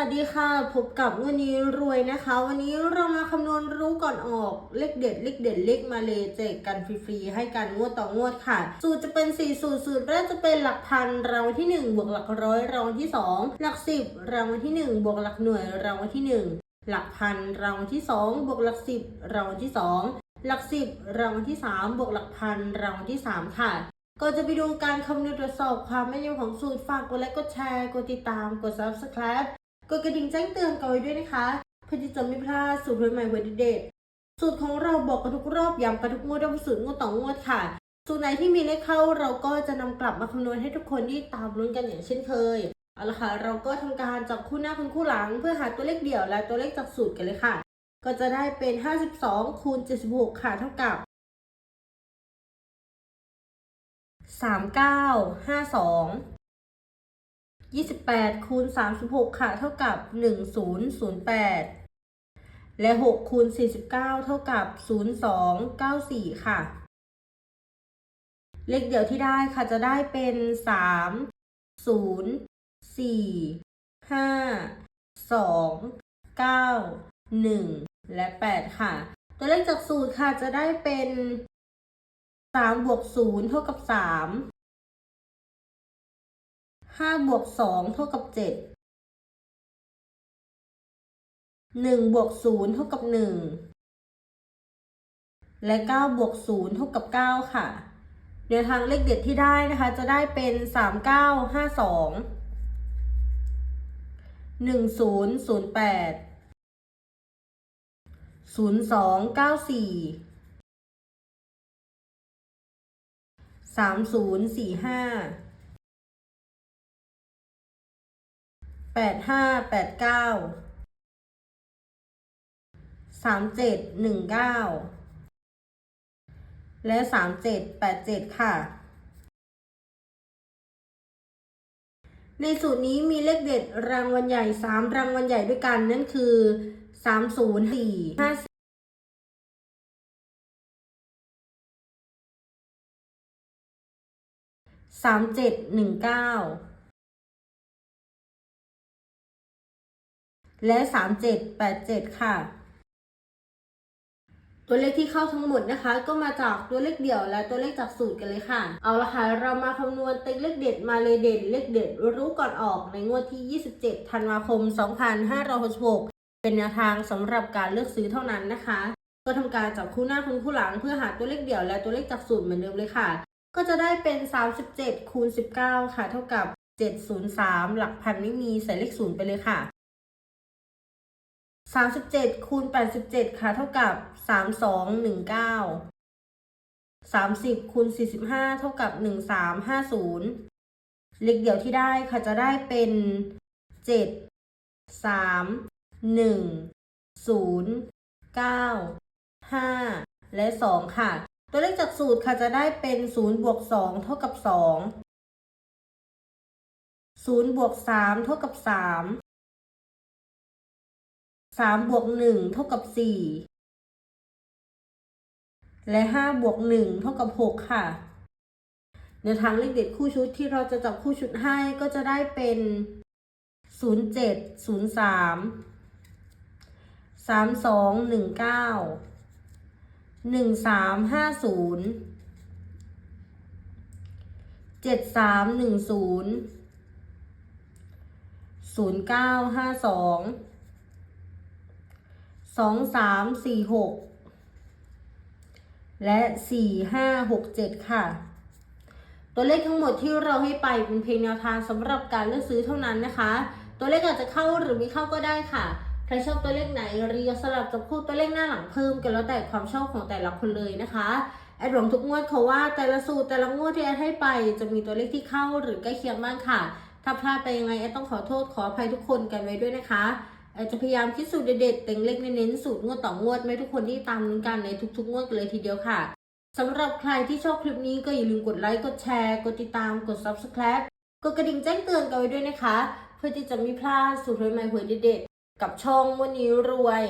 วัสดีค่ะพบกับวันนี้รวยนะคะ วันนี้เรามาคำนวณรู้ก่อนออกเลขเด็ดเลขเด็ดเลขมาเลยแจกกันฟรีๆให้กันงวดต่องวดค่ะ สูตรจะเป็น4สูตรสูตรแรกจะเป็นหลักพันรางวัลที่ 1 บวกหลักร้อยรางวัลที่ 2 หลักสิบรางวัลที่ 1 บวกหลักหน่วยรางวัลที่ 1 หลักพันรางวัลที่ 2 บวกหลักสิบรางวัลที่ 2 หลักสิบรางวัลที่ 3 บวกหลักพันรางวัลที่ 3 ค่ะก่อนจะไปดูการคำนวณตรวจสอบความแม่นยำของสูตรฝากกดไลค์กดแชร์กดติดตามกด subscribe กดกระดิ่งแจ้งเตือนกันไว้ด้วยนะคะ เพื่อที่จะไม่พลาดสูตรใหม่ๆวันเด็ดๆสูตรของเราบอกกันทุกรอบย้ำกันทุกงวดว่าสูตรงวดต่องวดค่ะ สูตรไหนที่มีเลขเข้าเราก็จะนำกลับมาคำนวณให้ทุกคนที่ตามลุ้นกันอย่างเช่นเคยเอาละค่ะเราก็ทำการจับคู่หน้าคุณคู่หลัง เพื่อหาตัวเลขเดี่ยวและตัวเลขจากสูตรกันเลยค่ะ ก็จะได้เป็น 52คูณ76 ค่ะเท่ากับ 39 52 28คูณ36 ค่ะ เท่ากับ 1008 และ6คูณ49 เท่ากับ 0294 ค่ะ เลขเดี่ยวที่ได้ค่ะจะได้เป็น 3 0 4 5 2 9 1 และ 8 ค่ะ ตัวเลขจากสูตรค่ะจะได้เป็น3บวก0เท่ากับ3 ห้าบวกสองเท่ากับเจ็ดหนึ่งบวกศูนย์เท่ากับหนึ่งและเก้าบวกศูนย์เท่ากับเก้าค่ะแนวทางเลขเด็ดที่ได้นะคะ จะได้เป็นสามเก้าห้าสองหนึ่งศูนย์ศูนย์แปดศูนย์สองเก้าสี่สามศูนย์สี่ห้า แปดห้าแปดเก้าสามเจ็ดหนึ่งเก้าและสามเจ็ดแปดเจ็ดค่ะ ในสูตรนี้มีเลขเด็ดรางวัลใหญ่สามรางวัลใหญ่ด้วยกันนั่นคือสามศูนย์สี่ห้าสามเจ็ดหนึ่งเก้า และ3787ค่ะ ตัวเลขที่เข้าทั้งหมดนะคะ ก็มาจากตัวเลขเดี่ยวและตัวเลขจากสูตรกันเลยค่ะ เอาละค่ะเรามาคำนวณเต็งเลขเด็ดมาเลยเด่นเลขเด็ดรู้ก่อนออกในงวดที่ 27 ธันวาคม 2566เป็นแนวทางสำหรับการเลือกซื้อเท่านั้นนะคะ ก็ทำการจับคู่หน้าคุณคู่หลังเพื่อหาตัวเลขเดี่ยวและตัวเลขจากสูตรเหมือนเดิมเลยค่ะ ก็จะได้เป็น 37คูณ19 ค่ะ เท่ากับ 703 หลักพันไม่มีใส่เลขศูนย์ไปเลยค่ะ สามสิบเจ็ดคูณแปดสิบเจ็ดค่ะ เท่ากับสามสองหนึ่งเก้าสามสิบคูณสี่สิบห้าเท่ากับหนึ่งสามห้าศูนย์เลขเดี่ยวที่ได้ค่ะจะได้เป็นเจ็ดสามหนึ่งศูนย์เก้าห้าและสองค่ะ ตัวเลขจากสูตรค่ะจะได้เป็นศูนย์บวกสองเท่ากับสองศูนย์บวกสามเท่ากับสาม สามบวกหนึ่งเท่ากับสี่และห้าบวกหนึ่งเท่ากับหกค่ะแนทางเลขเด็ดคู่ชุดที่เราจะจับคู่ชุดให้ก็จะได้เป็นศูนย์เจ็ดศูนย์สามสามสองหนึ่งเก้าหนึ่งสามห้าศูนย์เจ็ดสามหนึ่งศูนย์ศูนย์เก้าห้าสอง สองสามสี่หกและสี่ห้าหกเจ็ดค่ะ ตัวเลขทั้งหมดที่เราให้ไปเป็นเพียงแนวทางสำหรับการเลือกซื้อเท่านั้นนะคะ ตัวเลขอาจจะเข้าหรือไม่เข้าก็ได้ค่ะ ใครชอบตัวเลขไหนเรียงสลับจับคู่ตัวเลขหน้าหลังเพิ่มกันแล้วแต่ความชอบของแต่ละคนเลยนะคะแอดหวังทุกงวดเขาว่าแต่ละสูตรแต่ละงวดที่แอดให้ไปจะมีตัวเลขที่เข้าหรือใกล้เคียงบ้างค่ะ ถ้าพลาดไปยังไงแอดต้องขอโทษขออภัยทุกคนกันไว้ด้วยนะคะ จจะพยายามคิดสูตรเด็ดๆเต็งเล็กเน้นสูตรงวดต่องวดไม่ทุกคนที่ตามลุ้นกันในทุกๆงวดกันเลยทีเดียวค่ะสำหรับใครที่ชอบคลิปนี้ก็อย่าลืมกดไลค์กดแชร์ กดติดตามกด subscribe กดกระดิ่งแจ้งเตือนกันไว้ด้วยนะคะ เพื่อที่จะไม่พลาดสูตรใหม่ๆหวยเด็ดๆกับช่องวันนี้รวย